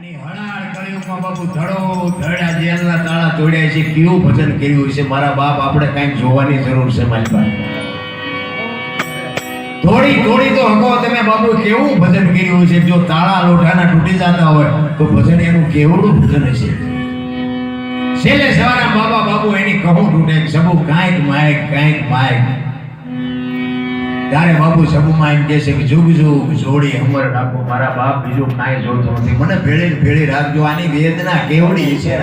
અને હણાળ કળિયુગમાં બાપુ ધડો ધડા જેલના તાળા તોડ્યા છે, કેવું ભજન કર્યું છે, મારા બાપ આપણે કાંઈક જોવાની જરૂર છે, મારી પાસે. થોડી થોડી તો હકો તમે બાપુ, કેવું ભજન કર્યું છે? જો તાળા લોઢાના તૂટી જતા હોય, તો ભજન એનું કેવડું ભજન હશે? છેલ્લે સવારે બાબા બાપુ એની કહું તૂટે સબુ કાંઈક માયક કાંઈક માયક ત્યારે બાપુ સબુમાં એમ કહે છે કે જુગ જુગ જોડી અમર રાખો મારા બાપ બીજું કાંઈ જોડતો નથી. મને ભેળે ભેળી રાખજો. આની વેદના કેવડી છે.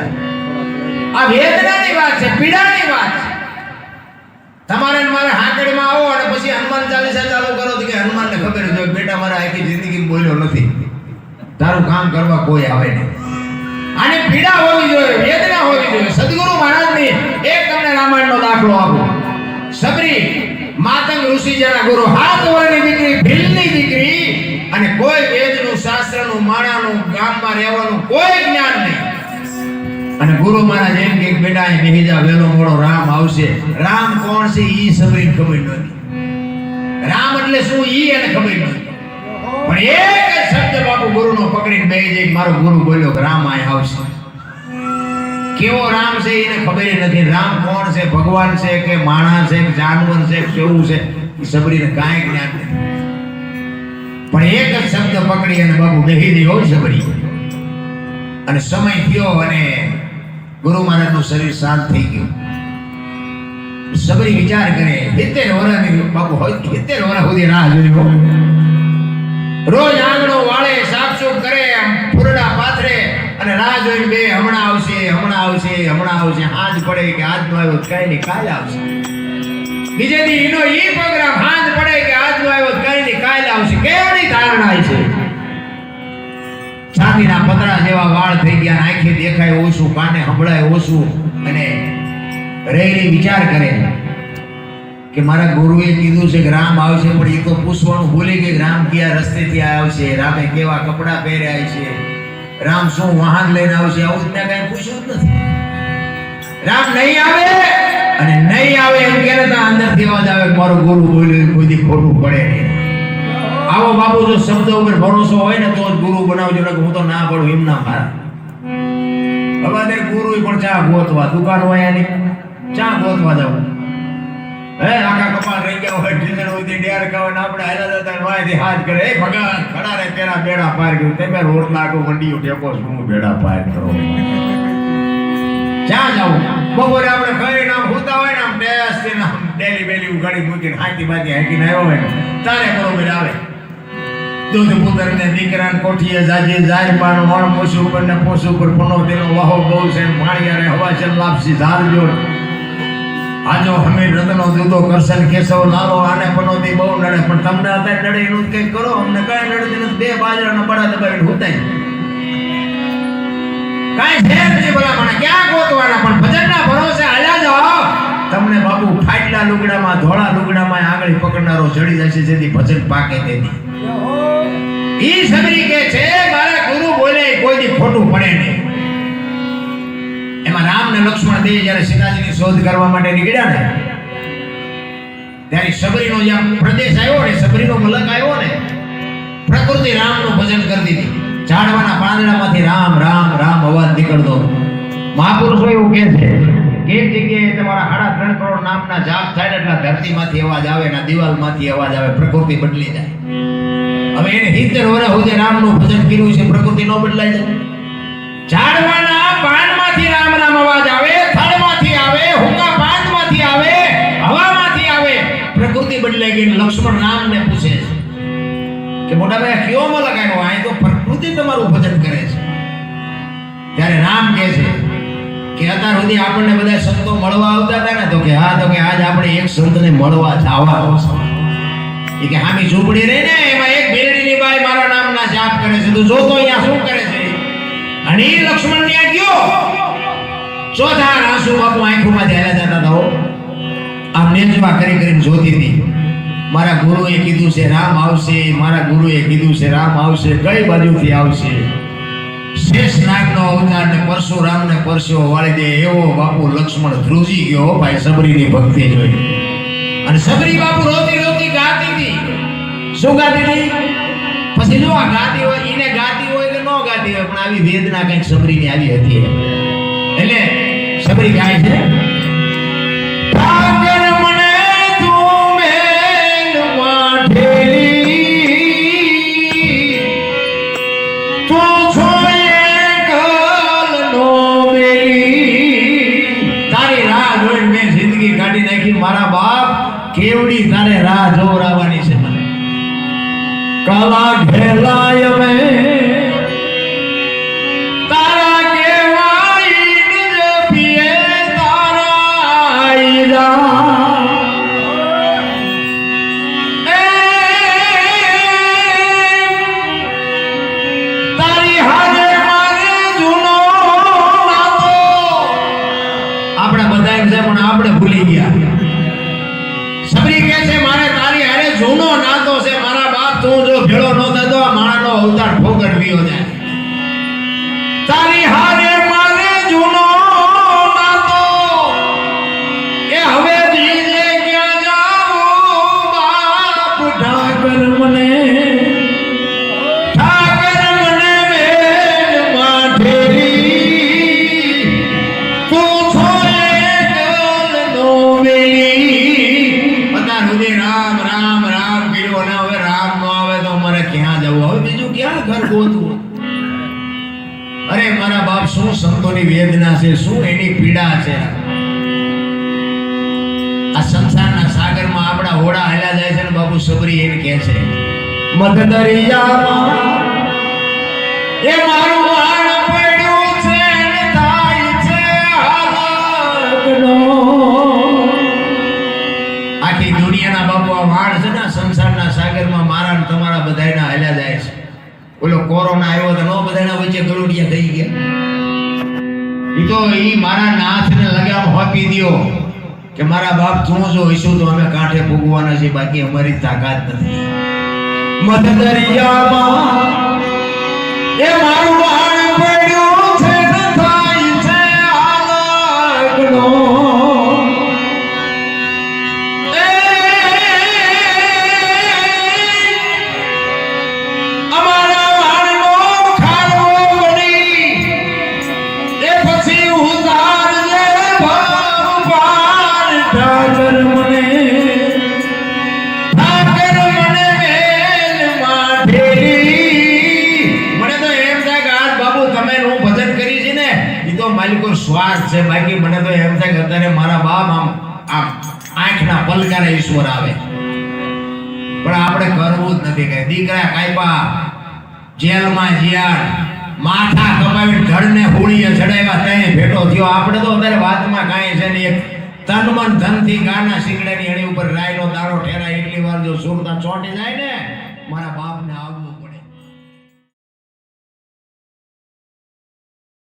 આ વેદનાની વાત છે, પીડાની વાત છે. તમારે મારે હાંકડીમાં આવો અને પછી હનુમાન ચાલીસા ચાલુ કરો કે હનુમાનને ખબર હોય બેટા મારા આખી જિંદગી બોલ્યો નથી. તારું કામ કરવા કોઈ આવે નહીં. આને પીડા હોવી જોઈએ, વેદના હોવી જોઈએ. સદગુરુ મહારાજની એક તમને રામાયણનો દાખલો આપો. સબરી માતંગ ઋષિ જેના ગુરુ, હાથ વરની દીકરી, ભીલની દીકરી, અને કોઈ વેદનું, શાસ્ત્રનું, માણાનું, ગામમાં રહેવાનું કોઈ જ્ઞાન નહીં. અને ગુરુ મહારાજ એમ કે, બેટા, અહીં બેહી વેલો મોડો રામ આવશે. રામ કોણ છે ઈ સબરીને ખબર નથી રામ એટલે શું, ઈ એને ખબર નથી પણ એક શબ્દ બાપુ ગુરુનો પકડીને બે જાય મારો ગુરુ બોલ્યો રામ અહીં આવશે. કેવો રામ છે એને ખબર નથી. રામ કોણ છે? ભગવાન છે કે માણસ છે જાનવર છે કેવું છે? સબરીને કાંઈ જ્ઞાન નથી. પણ એક જ શબ્દ પકડી અને બાપુ બેહી દે હોય સબરી. અને સમય થયો અને ગુરુ મહારાજનું શરીર શાંત થઈ ગયું. સબરી વિચાર કરે, સિત્તેર વર્ષની બાપુ, હોય સિત્તેર વર્ષ સુધી રાહ જોઈ રોજ આંગણો વાળે, સાફસૂફ કરે અને રાહ જોઈને બે હમણાં આવશે હમણાં આવશે હમણાં આવશે. હાથ પડે કે આજ નો આવ્યો કઈ નહીં, કાલે આવશે. બીજે દી એનો ઈ પ્રોગ્રામ હાથ પડે કે આજ નો આવ્યો કઈ નહીં, કાલે આવશે. કેવડી ધારણા છે? છાતીના પતરા જેવા વાળ થઈ ગયા આંખે દેખાય ઓછું, કાને સંભળાય ઓછું. અને રહેલી વિચાર કરે કે મારા ગુરુએ કીધું છે કે રામ આવશે, પણ એ તો પૂછવાનું ભૂલી ગઈ રામ કયા રસ્તેથી આવશે, રામે કેવા કપડાં પહેર્યા છે? રામ શું વાહન લઈને આવશે આવું ત્યાં કઈ પૂછ્યું જ નથી. રામ નહીં આવે અને નહીં આવે એમ કે અંદર અંદરથી અવાજ આવે મારો ગુરુ બોલ્યો કોઈ ખોટું પડે નહીં. આવો બાપુ જો શબ્દ ઉપર ભરોસો હોય ને તો જ ગુરુ બનાવજો ને હું તો ના પડું, એમ ના મારા હવે ગુરુ પણ ચા ગોતવા, દુકાન હોય એની ચા ગોતવા જવું કપાળ રહી ગયા હોય હોય તે ડેર કાવે ને આપણે હાલા જતા વાયથી હાથ કરે. એ ભગવાન ખડા રે તેરા બેડા પાર ગયું. તમે રોડ નાખો મંડીઓ ટેકો શું બેડા પાર કરો. ક્યાં જાવું બપોરે આપણે ઘરે નામ હોતા હોય ને આમ ટેસથી નામ ડેલી બેલી ઉગાડી મૂકીને હાથી બાથી હાકીને આવ્યો હોય ને, તારે બરોબર આવે. દૂધ પુત્ર ને દીકરા ને કોઠીએ જાજે જાય પાનો વણ પોસું ઉપર ને પોસું ઉપર પનો, તેનો વાહો બહુ છે માળિયા અને હવા ચલ લાપસી ધાર જોડ આજો હમીર રતનો દૂધો કરશન કેશવ લાલો આને પનોતી બહુ નડે. પણ તમને અત્યારે નડે એનું કંઈક કરો. અમને કઈ નડતી નથી. બે બાજરાના બડા દબાવીને હુતાય. કાઈ છે નથી ભલામણ. ક્યાં ગોતવાના? પણ ભજનના ભરોસે હાલ્યા જાઓ. તમને બાપુ ફાટલા લુગડામાં ધોળા લુગડામાં આંગળી પકડનારો જડી જશે જેથી ભજન પાકે તેથી ઈ સબરી કે છે મારા ગુરુ બોલે કોઈ દી ખોટું પડે નહીં. એમાં રામ ને લક્ષ્મણ દેવ જ્યારે સીતાજીની શોધ કરવા માટે નીકળ્યા ને, ત્યારે સબરીનો જે પ્રદેશ આવ્યો ને સબરીનો મલક આવ્યો ને, પ્રકૃતિ રામનું ભજન કરતી હતી ઝાડવાના પાંદડામાંથી રામ રામ રામ અવાજ નીકળતો. મહાપુરુષો એવું કહે છે એક જગ્યાએ તમારા સાડા ત્રણ કરોડ નામના જાપ થાય એટલે ધરતીમાંથી અવાજ આવે ને દિવાલમાંથી અવાજ આવે, પ્રકૃતિ બદલી જાય. હવે એને સિત્તેર વર્ષ સુધી રામનું ભજન કર્યું છે, પ્રકૃતિ ન બદલાય જાય. ઝાડવાના પાનમાંથી રામ રામ અવાજ આવે થડમાંથી આવે હુંકા પાનમાંથી આવે, હવામાંથી આવે. પ્રકૃતિ બદલાઈ ગઈ લક્ષ્મણ રામને પૂછે છે કે મોટા ભાઈ કયો માં લગાડ્યો આ તો પ્રકૃતિ તમારું ભજન કરે છે. ત્યારે રામ કહે છે કે અત્યાર સુધી આપણને બધા સંતો મળવા આવતા હતા ને, તો કે હા, તો કે આજ આપણે એક સંતને મળવા જવા એ કે હામી ઝૂંપડી રહી ને, એમાં એક બેરડીની બાઈ મારા નામના જાપ કરે છે. તું જોતો અહીંયા શું કરે છે? અને લક્ષ્મણ ત્યાં ગયો ચોથા આંસુ બાપુ આંખોમાં હાલ્યા જતા હતા હો. આમ નેજવા કરી કરીને જોતી હતી, મારા ગુરુએ કીધું છે, રામ આવશે, મારા ગુરુએ કીધું છે, રામ આવશે, કઈ બાજુથી આવશે? શેષ નાગનો અવતાર ને પરશુરામ ને પરસ્યો વાળી દે એવો બાપુ લક્ષ્મણ ધ્રુજી ગયો ભાઈ ભાઈ, સબરીની ભક્તિ જોઈ. અને સબરી બાપુ રોતી રોતી ગાતી હતી. શું ગાતી હતી? પછી જો આ ગાતી હોય એને ગાતી હોય કે ન ગાતી હોય, પણ આવી વેદના કંઈક સબરીની આવી હતી એટલે સબરી જાય છે. મારા બાપ કેવડી તારે રાહ જોવરાવાની છે મને. કલા ઘેલાય મેં ಪ್ರಯೋಜನ ઘર ગોતવું અરે, મારા બાપ શું સંતોની વેદના છે, શું એની પીડા છે? આ સંસારના સાગરમાં આપણા હોડા હેલા જાય છે ને બાપુ સબરી એમ કહે છે, મગદરિયામાં એ કોરોના આવ્યો તો નો બધાના વચ્ચે ગળુડિયા થઈ ગયા. ઈ તો ઈ મારા નાથને લગામ હોપી દ્યો કે મારા બાપ તું જો ઈશું તો અમે કાંઠે ભોગવાના છે બાકી અમારી તાકાત નથી. મધદરિયામાં એ મારું તો માલિકો સ્વાર્થ છે. બાકી મને તો એમ થાય અત્યારે મારા બાપ આમ આમ આંખના પલકારે ઈશ્વર આવે. પણ આપણે કરવું જ નથી કઈ. દીકરા કાયપા, જેલમાં જીયાડ માથા કમાવીને ઘરને હોળીએ ચડાવ્યા ત્યાં ભેટો થયો. આપણે તો અત્યારે વાતમાં કાંઈ છે ને એક તન મન ધનથી ગાના શીંગડાની એની ઉપર રાયનો દાડો ઠેરાય. એટલી વાર જો સુરતા ચોંટી જાય ને, મારા બાપને આવવું